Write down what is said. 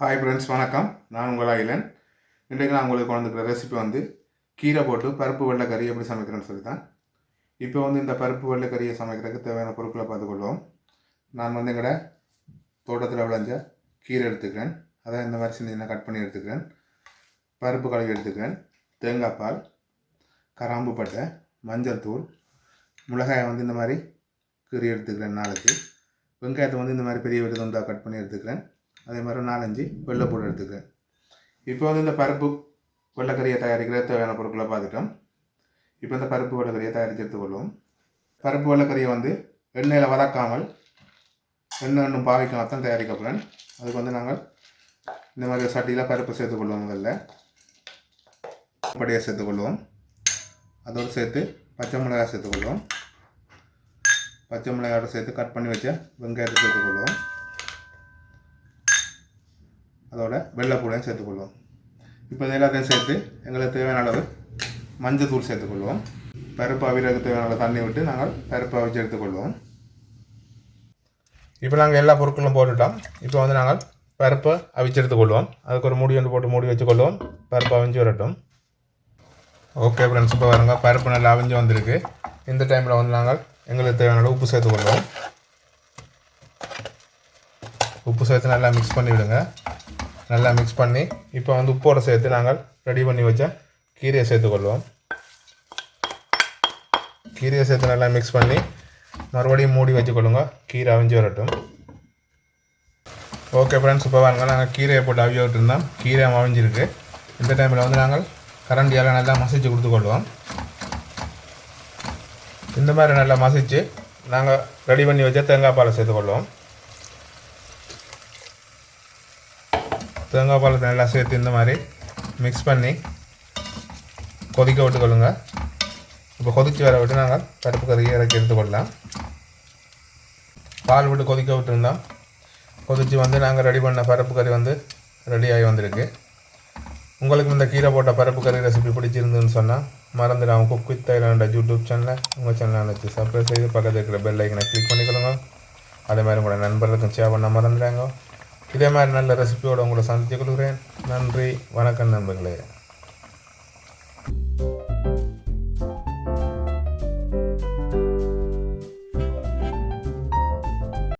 Hi friends வணக்கம். நான் உங்கள் ஐலன். இன்றைக்கு நான் உங்களுக்கு கொண்டிருக்கிற ரெசிபி வந்து கீரை போட்டு பருப்பு வெள்ளைக்கறி எப்படி சமைக்கிறேன்னு சொல்லி தான் இப்போ வந்து இந்த பருப்பு வெள்ளைக்கறியை சமைக்கிறதுக்கு தேவையான பொருட்களை பார்த்துக்கொள்வோம். நான் வந்து எங்கட தோட்டத்தில் விளைஞ்ச கீரை எடுத்துக்கிறேன். அதை இந்த மாதிரி சின்ன சின்ன கட் பண்ணி எடுத்துக்கிறேன். பருப்பு கழுவி எடுத்துக்கிறேன். தேங்காய் பால் கராம்பு பட்டை மஞ்சள் தூள் மிளகாயை வந்து இந்த மாதிரி கீரி எடுத்துக்கிறேன் நாளைக்கு. வெங்காயத்தை வந்து இந்த மாதிரி பெரிய வெட்டு துண்டாக கட் பண்ணி எடுத்துக்கிறேன். அதே மாதிரி நாலஞ்சு வெள்ளைப்பூடு எடுத்துக்கிறேன் இப்போ வந்து இந்த பருப்பு வெள்ளைக்கறியை தயாரிக்கிற தேவையான பொருட்களை பார்த்துட்டோம். இப்போ இந்த பருப்பு வெள்ளைக்கறியை தயாரித்து எடுத்துக்கொள்வோம். பருப்பு வெள்ளைக்கறியை வந்து எண்ணெயில் வதக்காமல் எண்ணெய் ஒன்றும் பாவிக்காம தான் தயாரிக்க போகிறேன் அதுக்கு வந்து நாங்கள் இந்த மாதிரி சட்டியில் பருப்பு சேர்த்துக்கொள்வோம் முதல்ல. படியை சேர்த்துக்கொள்வோம் அதோடு சேர்த்து பச்சை மிளகாய் சேர்த்துக்கொள்வோம் பச்சை மிளகாயோட சேர்த்து கட் பண்ணி வச்ச வெங்காயத்தை சேர்த்துக்கொள்வோம் அதோட வெள்ளைப்பூடையும் சேர்த்துக்கொள்வோம். இப்போ இது எல்லாத்தையும் சேர்த்து எங்களுக்கு தேவையான அளவு மஞ்சள் தூள் சேர்த்துக்கொள்வோம். பருப்பு அவிரதுக்கு தேவையான தண்ணி விட்டு நாங்கள் பருப்பு அவிச்சு எடுத்துக்கொள்வோம். இப்போ நாங்கள் எல்லா பொருட்களும் போட்டுட்டோம். இப்போ வந்து நாங்கள் பருப்பை அவிச்சு எடுத்துக்கொள்வோம். அதுக்கு ஒரு மூடி ஒன்று போட்டு மூடி வச்சுக்கொள்வோம். பருப்பு அவிஞ்சு வரட்டும். ஓகே ஃப்ரெண்ட்ஸ் இப்போ வருங்க பருப்பு நல்லா அவிஞ்சு வந்திருக்கு. இந்த டைமில் வந்து நாங்கள் எங்களுக்கு தேவையான அளவு உப்பு சேர்த்துக்கொள்வோம். உப்பு சேர்த்து நல்லா மிக்ஸ் பண்ணி விடுங்க நல்லா மிக்ஸ் பண்ணி இப்போ வந்து உப்போடு சேர்த்து நாங்கள் ரெடி பண்ணி வச்ச கீரையை சேர்த்துக்கொள்வோம் கீரையை சேர்த்து நல்லா மிக்ஸ் பண்ணி மறுபடியும் மூடி வச்சுக்கொள்ளுங்க கீரை அவிஞ்சு வரட்டும். ஓகே ஃப்ரெண்ட்ஸ் இப்போ வாங்க நாங்கள் கீரையை போட்டு அவிய விட்டுருந்தோம். கீரை அவிஞ்சிருக்கு. இந்த டைமில் வந்து நாங்கள் கரண்டியால் நல்லா மசிச்சு கொடுத்துக்கொள்வோம் இந்த மாதிரி நல்லா மசிச்சு நாங்கள் ரெடி பண்ணி வச்ச தேங்காய் பாலை சேர்த்துக்கொள்வோம் தேங்காய் பாலத்தை நல்லா சேர்த்து இந்த மாதிரி மிக்ஸ் பண்ணி கொதிக்க விட்டுக்கொள்ளுங்க. இப்போ கொதித்து வர விட்டு நாங்கள் பருப்பு கறியை இறக்கி எடுத்துக்கொள்ளலாம். பால் விட்டு கொதிக்க விட்டுருந்தோம். கொதித்து வந்து நாங்கள் ரெடி பண்ண பருப்பு கறி வந்து ரெடி ஆகி வந்திருக்கு. உங்களுக்கு இந்த கீரை போட்ட பருப்பு கறி ரெசிபி பிடிச்சிருந்துன்னு சொன்னால் மறந்துடாம குக் வித் தைலாண்ட யூடியூப் சேனலை உங்கள் சேனலை வச்சு சப்ஸ்கிரைப் செய்து பக்கத்தில் இருக்கிற பெல் ஐக்கனை கிளிக் பண்ணிக்கொள்ளுங்க. அதே மாதிரி உங்களோட நண்பர்களுக்கும் ஷேர் பண்ண மறந்துடாங்க. இதே மாதிரி நல்ல ரெசிபியோடு உங்களை சந்தித்து கொள்கிறேன். நன்றி. வணக்கம் நண்பர்களே.